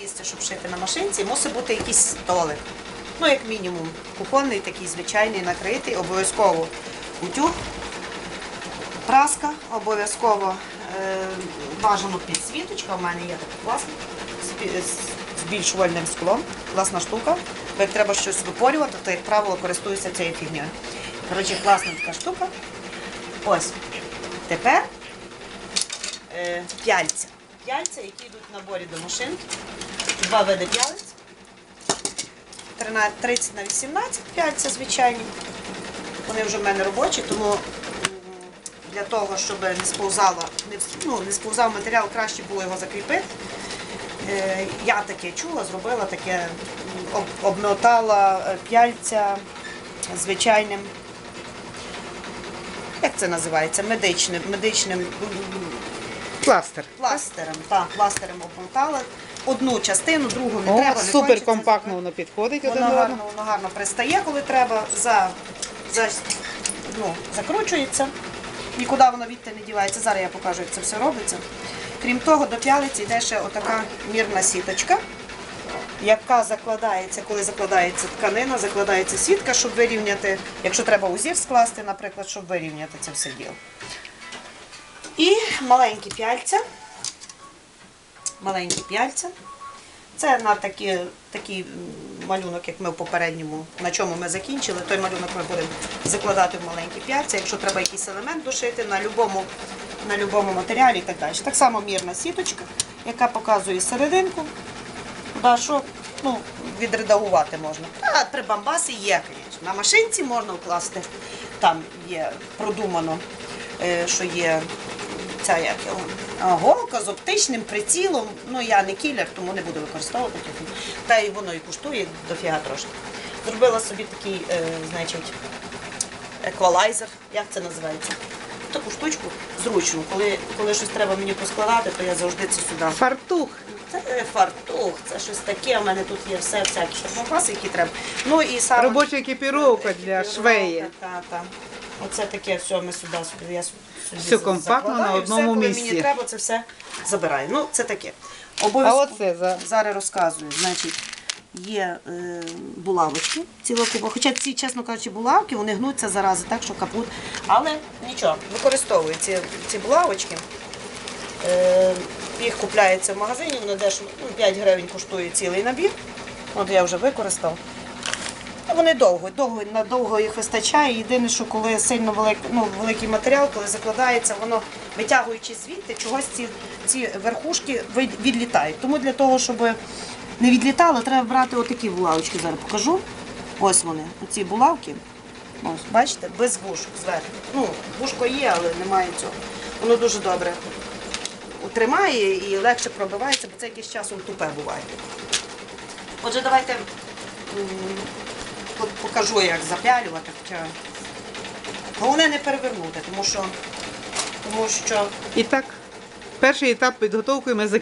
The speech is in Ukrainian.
місце, щоб шити на машинці, мусить бути якийсь столик. Ну, як мінімум, кухонний, такий звичайний, накритий, обов'язково утюг, праска, обов'язково е, бажано підсвіточка. У мене є така класна збільшувальним склом. Класна штука. Бо як треба щось випорювати, то, як правило, користуюся цією фігньою. Коротше, класна така штука. Ось. Тепер е, п'яльця. П'яльця, які йдуть в наборі до машинки. Два види п'ялиць. 30 на 18 п'яльця звичайні. Вони вже в мене робочі, тому для того, щоб не не, ну, не сповзав матеріал, краще було його закріпити. Е, Я таке чула, зробила таке, обмотала е, п'яльця звичайним, як це називається, медичним, медичним Пластир. пластирем. Так, пластирем обмотала. Одну частину, другу не О, треба. не супер компактно воно підходить один Воно до гарно, одного. воно гарно пристає, коли треба, за, за, ну, закручується. Нікуди воно відти не дівається. Зараз я покажу, як це все робиться. Крім того, до п'ялиці йде ще отака мірна сіточка, яка закладається, коли закладається тканина, закладається сітка, щоб вирівняти, якщо треба узір скласти, наприклад, щоб вирівняти це все діло. І маленькі п'яльця. Маленькі п'яльця. Це на такі, такий малюнок, як ми в попередньому, на чому ми закінчили. Той малюнок ми будемо закладати в маленькі п'яльця. Якщо треба якийсь елемент дошити на любому, на любому матеріалі і так далі. Так само мірна сіточка, яка показує серединку, куди що ну, відредагувати можна. А прибамбаси є, звісно. На машинці можна вкласти, там є продумано, е, що є ця як його, голка з оптичним прицілом. Ну я не кілер, тому не буду використовувати. Та й воно і коштує дофіга трошки. Зробила собі такий, е, значить, еквалайзер, як це називається? Таку штучку зручну. Коли, коли щось треба мені поскладати, то я завжди це сюди. Фартух. Це не фартух, це щось таке. У мене тут є все, всякі шармопаси, які треба. Ну і саме Робоча екіпіровка для швеї. та, та. Оце таке все, ми сюди. Я собі Все компактно закладаю, на одному все, коли місці. мені треба, це все забираю. Ну, це таке. А Обов'язково оце за зараз розказую. Значить, є е, булавочки, ціла. Хоча ці, чесно кажучи, булавки, вони гнуться зарази так, що капут. Але нічого, використовую ці, ці булавочки. Е, їх купляється в магазині, воно дешево, ну, 5 гривень коштує цілий набір. От я вже використав. Вони довго, довго, надовго їх вистачає. Єдине, що коли сильно велик, ну, великий матеріал, коли закладається, воно витягуючи звідти, чогось ці, ці верхушки відлітають. Тому для того, щоб не відлітало, треба брати отакі булавочки. Зараз покажу. Ось вони, оці булавки. Ось, бачите, без вушок зверху. Ну, вушко є, але немає цього. Воно дуже добре тримає і легше пробивається, бо це якийсь часом тупе буває. Отже, давайте покажу, як запялювати. Хоча головне не перевернути, тому що, тому що і так. Перший етап підготовки ми закінчили.